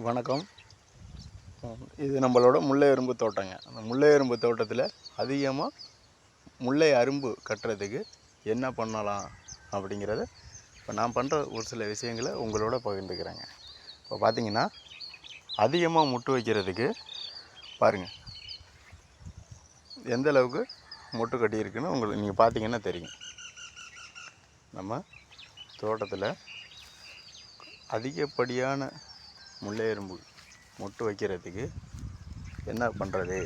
வணக்கம். இது நம்மளோட முல்லை அரும்பு தோட்டங்க. அந்த முல்லை அரும்பு தோட்டத்தில் அதிகமாக முல்லை அரும்பு கட்டுறதுக்கு என்ன பண்ணலாம் அப்படிங்கிறத இப்போ நான் பண்ணுற ஒரு சில விஷயங்களை உங்களோட பகிர்ந்துக்கிறேங்க. இப்போ பார்த்தீங்கன்னா அதிகமாக முட்டு வைக்கிறதுக்கு பாருங்கள் எந்த அளவுக்கு முட்டு கட்டியிருக்குன்னு உங்களுக்கு நீங்கள் பார்த்தீங்கன்னா தெரியும். நம்ம தோட்டத்தில் அதிகப்படியான முல்லை எறும்பு மொட்டு வைக்கிறதுக்கு என்ன பண்ணுறது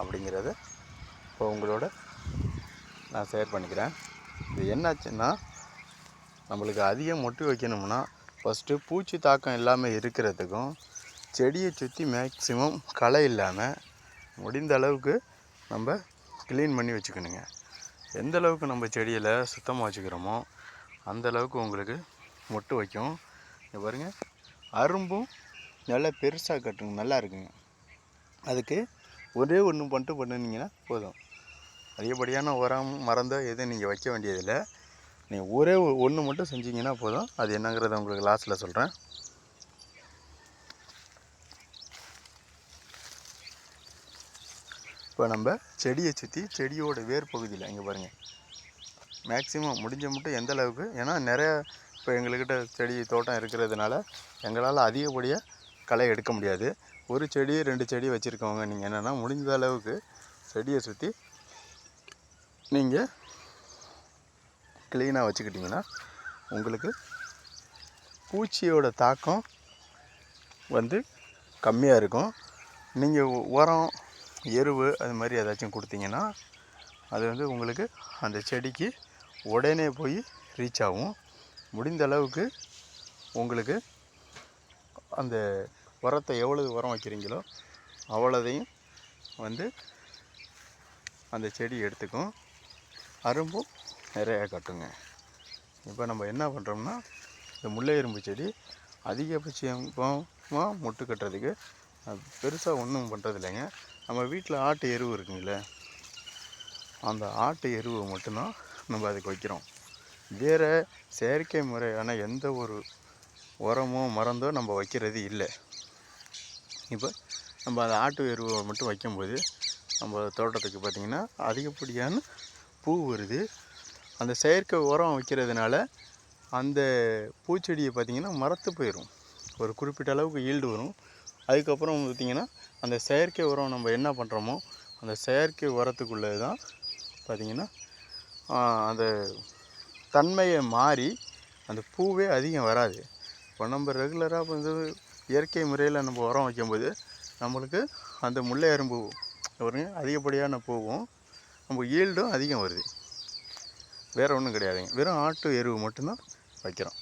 அப்படிங்கிறத இப்போ உங்களோட நான் ஷேர் பண்ணிக்கிறேன். இது என்னாச்சுன்னா நம்மளுக்கு அதிகம் மொட்டு வைக்கணும்னா ஃபஸ்ட்டு பூச்சி தாக்கம் இல்லாமல் இருக்கிறதுக்கும் செடியை சுற்றி மேக்ஸிமம் களை இல்லாமல் முடிந்த அளவுக்கு நம்ம க்ளீன் பண்ணி வச்சுக்கணுங்க. எந்த அளவுக்கு நம்ம செடியில் சுத்தமாக வச்சுக்கிறோமோ அந்த அளவுக்கு உங்களுக்கு மொட்டு வைக்கும். இங்கே பாருங்கள் அரும்பும் நல்லா பெருசாக கட்டுங்க நல்லா இருக்குங்க. அதுக்கு ஒரே ஒன்று பண்ணிட்டு பண்ணினீங்கன்னா போதும். அதிகப்படியான உரம் மறந்தோ எதுவும் நீங்கள் வைக்க வேண்டியதில்லை. நீங்கள் ஒரே ஒன்று மட்டும் செஞ்சீங்கன்னா போதும். அது என்னங்கிறத உங்களுக்கு லாஸ்ட்டில் சொல்கிறேன் இப்போ நம்ம செடியை சுற்றி செடியோட வேர் பகுதியில் இங்கே பாருங்கள் மேக்ஸிமம் முடிஞ்ச மட்டும் எந்த அளவுக்கு ஏன்னா நிறையா இப்போ எங்கள்கிட்ட செடி தோட்டம் இருக்கிறதுனால எங்களால் அதிகப்படியாக களை எடுக்க முடியாது. ஒரு செடி ரெண்டு செடி வச்சுருக்கவங்க நீங்கள் என்னென்னா முடிஞ்ச அளவுக்கு செடியை சுற்றி நீங்கள் க்ளீனாக வச்சுக்கிட்டிங்கன்னா உங்களுக்கு பூச்சியோட தாக்கம் வந்து கம்மியாக இருக்கும். நீங்கள் உரம் எருவு அது மாதிரி ஏதாச்சும் கொடுத்தீங்கன்னா அது வந்து உங்களுக்கு அந்த செடிக்கு உடனே போய் ரீச் ஆகும். முடிந்த அளவுக்கு உங்களுக்கு அந்த உரத்தை எவ்வளவு உரம் வைக்கிறீங்களோ அவ்வளோதையும் வந்து அந்த செடி எடுத்துக்கும். அரும்பும் நிறையா கட்டுங்க. இப்போ நம்ம என்ன பண்ணுறோம்னா இந்த முல்லை எறும்பு செடி அதிகபட்சமாக முட்டு கட்டுறதுக்கு பெருசாக ஒன்றும் பண்ணுறது இல்லைங்க நம்ம வீட்டில் ஆட்டு எருவு இருக்குங்களே அந்த ஆட்டு எருவை மட்டும்தான் நம்ம அதுக்கு வைக்கிறோம். வேறு செயற்கை முறையான எந்த ஒரு உரமோ மருந்தோ நம்ம வைக்கிறது இல்லை. இப்போ நம்ம அந்த ஆட்டு எருவை மட்டும் வைக்கும்போது நம்ம தோட்டத்துக்கு பார்த்திங்கன்னா அதிகப்படியான பூ வருது. அந்த செயற்கை உரம் வைக்கிறதுனால அந்த பூச்செடியை பார்த்திங்கன்னா மரத்து போயிடும் ஒரு குறிப்பிட்ட அளவுக்கு ஈல்டு வரும். அதுக்கப்புறம் பார்த்திங்கன்னா அந்த செயற்கை உரம் நம்ம என்ன பண்ணுறோமோ அந்த செயற்கை உரத்துக்குள்ளே தான் பார்த்திங்கன்னா அந்த தன்மையை மாறி அந்த பூவே அதிகம் வராது. இப்போ நம்ம ரெகுலராக வந்து இயற்கை முறையில் நம்ம உரம் வைக்கும்போது நம்மளுக்கு அந்த முல்லை அரும்பு ஒரு அதிகப்படியான பூவும் நம்ம ஈல்டும் அதிகம் வருது. வேறு ஒன்றும் கிடையாதுங்க. வெறும் ஆட்டு எருவு மட்டும்தான் வைக்கிறோம்.